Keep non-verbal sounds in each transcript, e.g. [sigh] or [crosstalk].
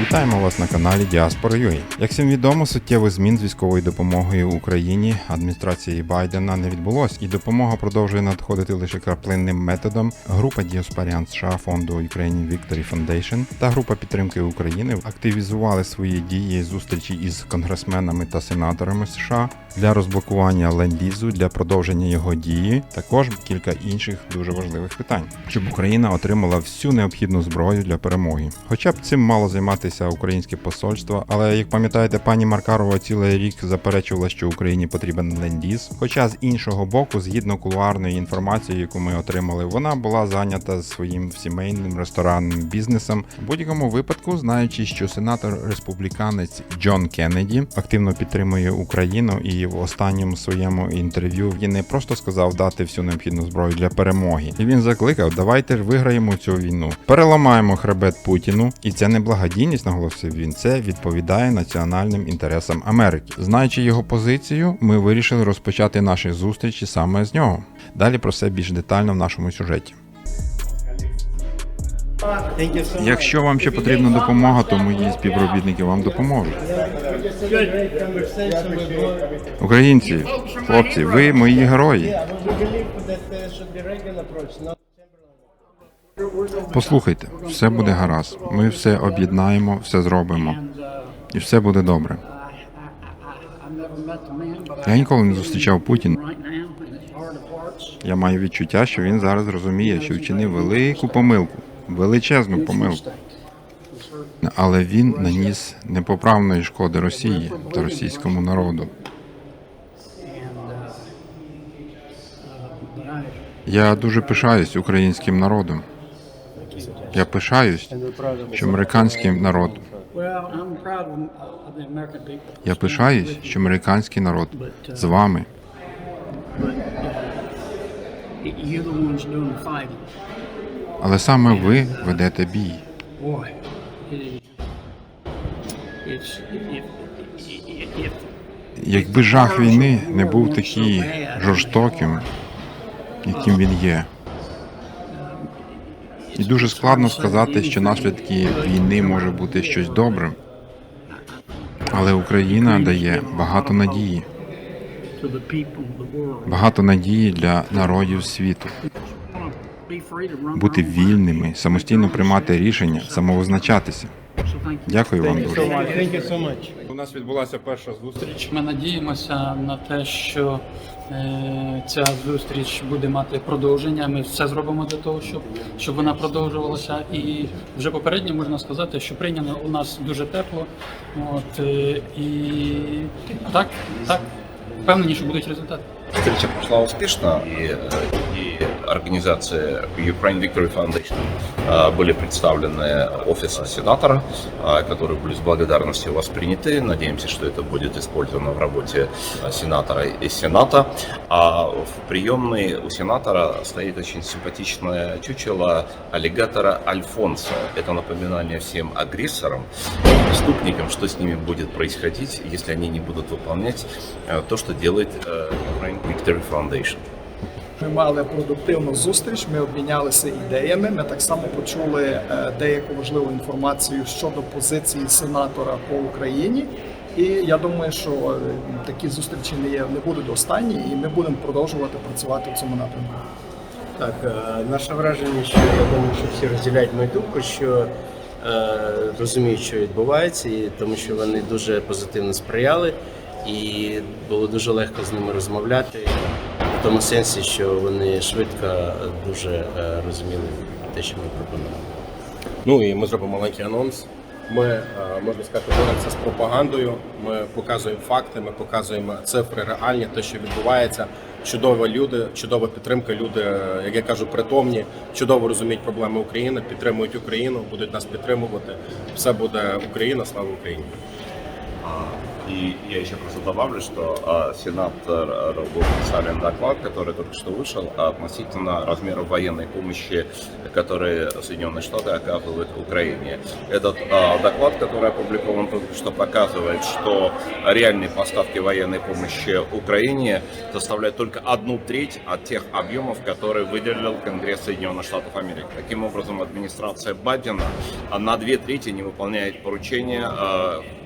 Вітаємо вас на каналі Діаспора.ua. Як всім відомо, суттєвих змін з військовою допомогою Україні адміністрації Байдена не відбулось, і допомога продовжує надходити лише краплинним методом. Група діаспорян США фонду Ukraine Victory Foundation та група підтримки України активізували свої дії зустрічі із конгресменами та сенаторами США для розблокування ленд-лізу для продовження його дії. Також кілька інших дуже важливих питань, щоб Україна отримала всю необхідну зброю для перемоги. Хоча б цим мало займатися українське посольство, але як пам'ятаєте, пані Маркарова цілий рік заперечувала, що Україні потрібен ленд-ліз. Хоча з іншого боку, згідно кулуарної інформації, яку ми отримали, вона була зайнята своїм сімейним ресторанним бізнесом. В будь-якому випадку, знаючи, що сенатор республіканець Джон Кеннеді активно підтримує Україну, і в останньому своєму інтерв'ю він не просто сказав дати всю необхідну зброю для перемоги, і він закликав: давайте виграємо цю війну, переламаємо хребет Путіну, і це не благодійність, наголосив він. Це відповідає національним інтересам Америки. Знаючи його позицію, ми вирішили розпочати наші зустрічі саме з нього. Далі про це більш детально в нашому сюжеті. Якщо вам ще потрібна допомога, то мої співробітники вам допоможуть. Українці, хлопці, ви мої герої. Послухайте, все буде гаразд. Ми все об'єднаємо, все зробимо, і все буде добре. Я ніколи не зустрічав Путіна. Я маю відчуття, що він зараз розуміє, що вчинив велику помилку, величезну помилку. Але він наніс непоправної шкоди Росії та російському народу. Я дуже пишаюсь українським народом. Я пишаюсь, що американський народ. Я пишаюсь, що американський народ з вами. Але саме ви ведете бій. Якби жах війни не був такий жорстоким, яким він є. І дуже складно сказати, що наслідки війни може бути щось добре. Але Україна дає багато надії, багато надії для народів світу. Бути вільними, самостійно приймати рішення, самовизначатися. Дякую вам дуже. Нас відбулася перша зустріч. Ми надіємося на те, що е, ця зустріч буде мати продовження. Ми все зробимо для того, щоб, щоб вона продовжувалася. І вже попередньо можна сказати, що прийнято у нас дуже тепло. От, е, і так, так, впевнені, що будуть результати. Встреча прошла успешно, и, э, и организация Ukraine Victory Foundation э, были представлены офисом сенатора, э, которые были с благодарностью восприняты. Надеемся, что это будет использовано в работе сенатора и сената. А в приемной у сенатора стоит очень симпатичное чучело аллигатора Альфонса. Это напоминание всем агрессорам, преступникам, что с ними будет происходить, если они не будут выполнять э, то, что делает э, Ukraine Victory Foundation. Ми мали продуктивну зустріч, ми обмінялися ідеями. Ми так само почули е, деяку важливу інформацію щодо позиції сенатора по Україні. І я думаю, що е, такі зустрічі не є не будуть останні, і ми будемо продовжувати працювати в цьому напрямку. Так, е, наше враження, що я думаю, що всі розділяють мою думку, що е, розуміють, що відбувається, і тому що вони дуже позитивно сприяли, і було дуже легко з ними розмовляти, тому сенсі, що вони швидко е, дуже е, розуміли те, що ми пропонуємо. Ну і ми зробимо маленький анонс. Ми е, можна сказати, боремося з пропагандою. Ми показуємо факти, ми показуємо цифри реальні, те, що відбувається. Чудові люди, чудова підтримка. Люди, як я кажу, притомні, чудово розуміють проблеми України, підтримують Україну, будуть нас підтримувати. Все буде Україна, слава Україні. И я еще просто добавлю, что а, сенатор а, был представлен доклад, который только что вышел, относительно размера военной помощи, которые Соединенные Штаты оказывают Украине. Этот а, доклад, который опубликован только что, показывает, что реальные поставки военной помощи Украине составляют только одну треть от тех объемов, которые выделил Конгресс Соединенных Штатов Америки. Таким образом, администрация Байдена а, на две трети не выполняет поручения,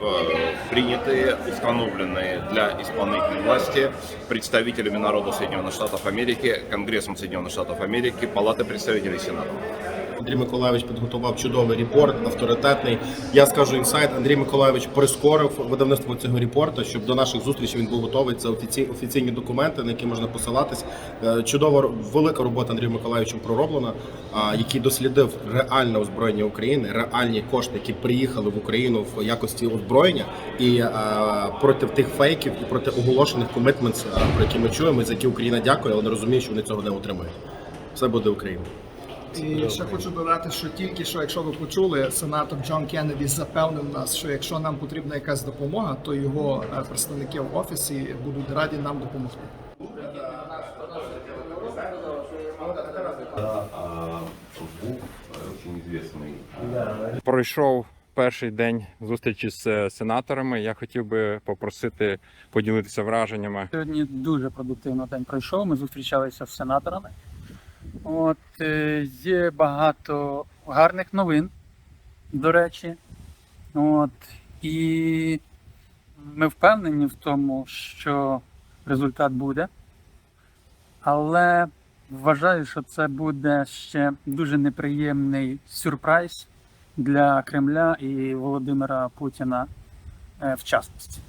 а, э, принятые, установленные для исполнительной власти представителями народа Соединенных Штатов Америки, Конгрессом Соединенных Штатов Америки, Палатой представителей Сената. Андрій Миколаївич підготував чудовий репорт, авторитетний. Я скажу інсайт. Андрій Миколаївич прискорив видавництво цього репорту, щоб до наших зустрічей він був готовий. Це офіці... офіційні документи, на які можна посилатись. Е, Чудова велика робота Андрієм Миколаївичем пророблена, який дослідив реальне озброєння України, реальні кошти, які приїхали в Україну в якості озброєння, і е, проти тих фейків і проти оголошених комітментс, про які ми чуємо, за які Україна дякує, але не розуміє, що вони цього не отримають. Все буде Україна. І ще хочу додати, що тільки що, якщо ви почули, сенатор Джон Кеннеді запевнив нас, що якщо нам потрібна якась допомога, то його е, представники в офісі будуть раді нам допомогти. Очень известный Пройшов перший день зустрічі з е, сенаторами. Я хотів би попросити поділитися враженнями. Сьогодні дуже продуктивно день пройшов. Ми зустрічалися з сенаторами. От е, є багато гарних новин, до речі. От, і ми впевнені в тому, що результат буде. Але вважаю, що це буде ще дуже неприємний сюрприз для Кремля і Володимира Путіна е, в частності.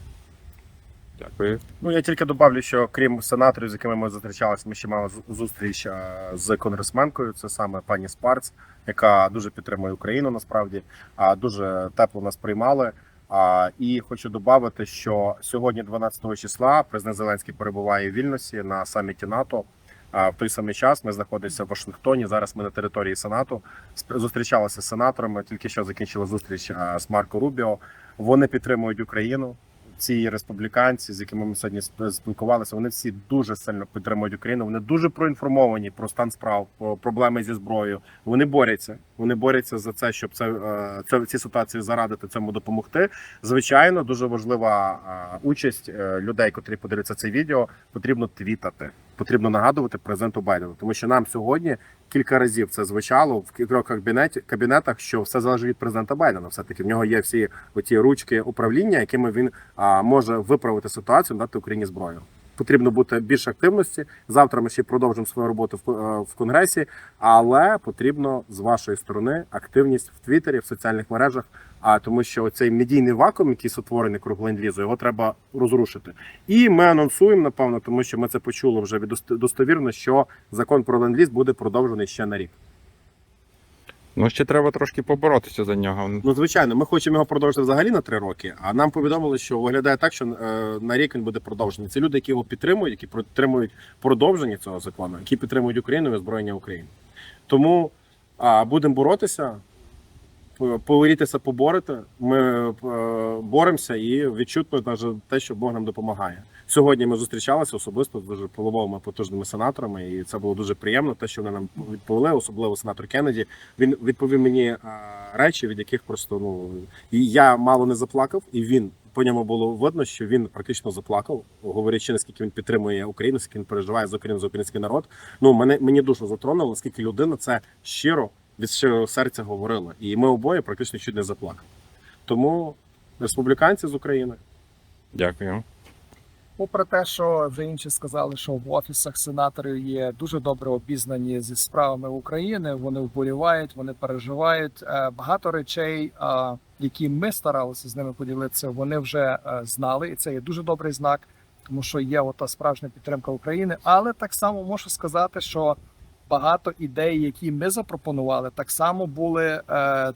Дякую. Ну я тільки добавлю, що крім сенаторів, з якими ми зустрічалися, ми ще мали зустріч з конгресменкою. Це саме пані Спарц, яка дуже підтримує Україну. Насправді а дуже тепло нас приймали. А, і хочу додати, що сьогодні, 12 числа, президент Зеленський перебуває в Вільнюсі на саміті НАТО. А в той самий час ми знаходимося в Вашингтоні. Зараз ми на території Сенату зустрічалися з сенаторами. Тільки що закінчила зустріч з Марко Рубіо. Вони підтримують Україну ці республіканці, з якими ми сьогодні спілкувалися, вони всі дуже сильно підтримують Україну. Вони дуже проінформовані про стан справ, про проблеми зі зброєю. Вони борються. Вони борються за це, щоб це, е, це ці ситуації зарадити, цьому допомогти. Звичайно, дуже важлива е, участь е, людей, котрі подивляться це відео. Потрібно твітати. Потрібно нагадувати президенту Байдену, тому що нам сьогодні кілька разів це звучало в кількох кабінет, кабінетах, що все залежить від президента Байдена. Все таки в нього є всі оті ручки управління, якими він а, може виправити ситуацію, дати Україні зброю. Потрібно бути більш активності. Завтра ми ще продовжимо свою роботу в, е, в конгресі, але потрібно з вашої сторони активність в Твіттері, в соціальних мережах. А тому, що цей медійний вакуум, який сотворений круг ленд-лізу, його треба розрушити. І ми анонсуємо, напевно, тому що ми це почули вже від достовірно, що закон про ленд-ліз буде продовжений ще на рік. Ну ще треба трошки поборотися за нього. Ну, звичайно, ми хочемо його продовжити взагалі на три роки. А нам повідомили, що виглядає так, що е, на рік він буде продовжений. Це люди, які його підтримують, які підтримують продовження цього закону, які підтримують Україну і озброєння України. Тому а, будемо боротися, п- повірітися, поборити. Ми е, боремося і відчутно навіть те, що Бог нам допомагає. Сьогодні ми зустрічалися особисто з дуже впливовими потужними сенаторами, і це було дуже приємно. Те, що вони нам відповіли, особливо сенатор Кеннеді. Він відповів мені е, речі, від яких просто ну і я мало не заплакав, і він по ньому було видно, що він практично заплакав, говорячи, наскільки він підтримує Україну, скільки він переживає за Україну за український народ. Ну мене мені душу затронуло, наскільки людина це щиро від щирого серця говорила. І ми обоє практично чуть не заплакали. Тому республіканці з України. Дякую. Попри те, що вже інші сказали, що в офісах сенаторів є дуже добре обізнані зі справами України. Вони вболівають, вони переживають. Е, Багато речей, е, які ми старалися з ними поділитися, вони вже е, знали, і це є дуже добрий знак, тому що є ота справжня підтримка України. Але так само можу сказати, що багато ідей, які ми запропонували, так само були е,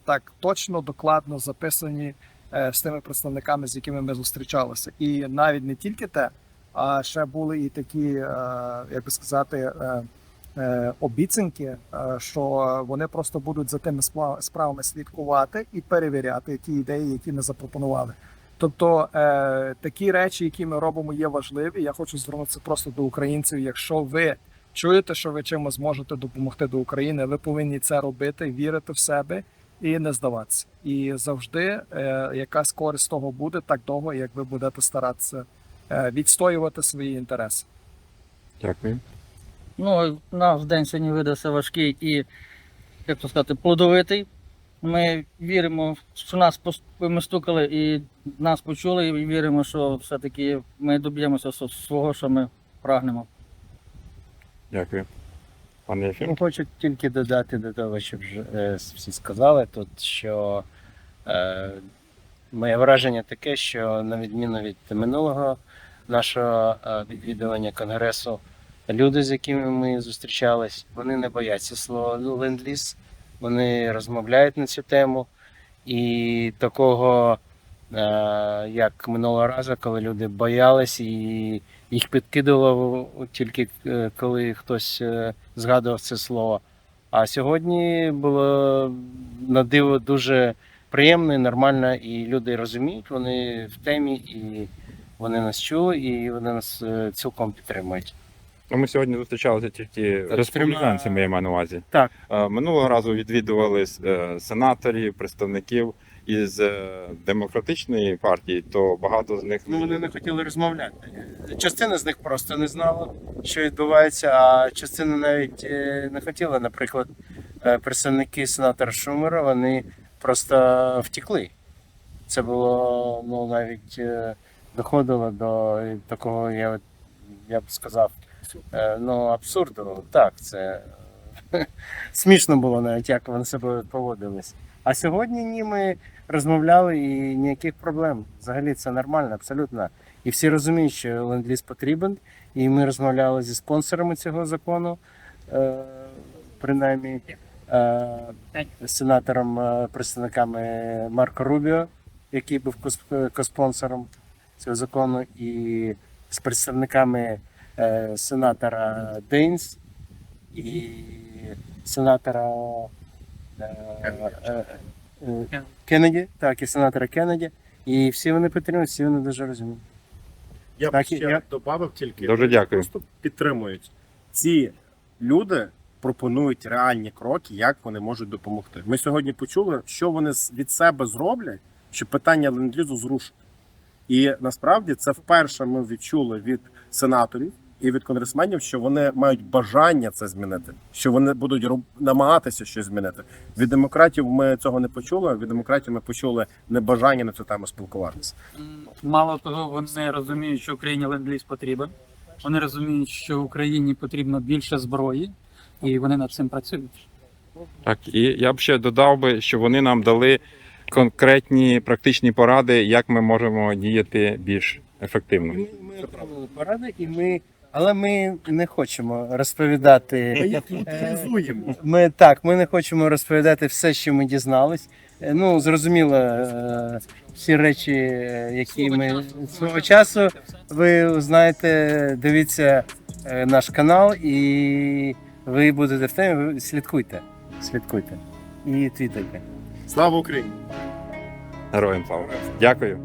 так точно докладно записані е, з тими представниками, з якими ми зустрічалися, і навіть не тільки те, а ще були і такі, е, як би сказати, обіцянки, що вони просто будуть за тими справами слідкувати і перевіряти ті ідеї, які ми запропонували. Тобто такі речі, які ми робимо, є важливі. Я хочу звернутися просто до українців. Якщо ви чуєте, що ви чимось зможете допомогти до України, ви повинні це робити, вірити в себе і не здаватися. І завжди е, якась користь того буде так довго, як ви будете старатися е, відстоювати свої інтереси. Дякую. Ну, наш день сьогодні видався важкий і, як то сказати, плодовитий. Ми віримо, що нас ми стукали і нас почули, і віримо, що все-таки ми доб'ємося свого, що ми прагнемо. Дякую. Пане Єфім. Ну, хочу тільки додати до того, що вже е, всі сказали тут, що е, моє враження таке, що на відміну від минулого нашого е, відвідування конгресу, люди, з якими ми зустрічались, вони не бояться слова ленд-ліз, вони розмовляють на цю тему. І такого, як минулого разу, коли люди боялись і їх підкидувало тільки е, коли хтось е, згадував це слово. А сьогодні було на диво дуже приємно і нормально, і люди розуміють, вони в темі, і вони нас чули, і вони нас е, цілком підтримують. Ми сьогодні зустрічалися тільки з республіканцями, я маю на увазі. Так. Е, Минулого разу відвідували е, сенаторів, представників із е, демократичної партії, то багато з них Ну, вони не хотіли розмовляти. Частина з них просто не знала, що відбувається, а частина навіть е, не хотіла. Наприклад, е, представники сенатора Шумера вони просто втекли. Це було ну, навіть доходило до такого, я, я б сказав, ну, абсурду. Так, це [laughs] смішно було навіть, як вони себе поводились. А сьогодні ні, ми розмовляли і ніяких проблем. Взагалі це нормально, абсолютно. І всі розуміють, що ленд-ліз потрібен. І ми розмовляли зі спонсорами цього закону, е, принаймні е, сенатором, е, представниками Марко Рубіо, який був коспонсором цього закону, і з представниками сенатора Дейнс і сенатора е, е, е, Кеннеді, так, і сенатора Кеннеді. І всі вони підтримують, всі вони дуже розуміють. Я б Так, ще я- додав тільки Дуже дякую. просто підтримують. Ці люди пропонують реальні кроки, як вони можуть допомогти. Ми сьогодні почули, що вони з- від себе зроблять, щоб питання ленд-лізу зрушити. І насправді це вперше ми відчули від сенаторів і від конгресменів, що вони мають бажання це змінити, що вони будуть роб- намагатися щось змінити. Від демократів ми цього не почули. Від демократів ми почули небажання на цю тему спілкуватися. Мало того, вони розуміють, що Україні ленд-ліз потрібен. Вони розуміють, що Україні потрібно більше зброї, і вони над цим працюють. Так, і я б ще додав би, що вони нам дали конкретні практичні поради, як ми можемо діяти більш ефективно. Ми, ми отримали поради, і ми, але ми не хочемо розповідати. Е, Ми так, ми не хочемо розповідати все, що ми дізнались. Е, Ну, зрозуміло, е, всі речі, які ми свого часу. Ви знаєте, дивіться наш канал, і ви будете в темі. Слідкуйте. Слідкуйте. І твітайте. Слава Україні! Героям слава. Дякую.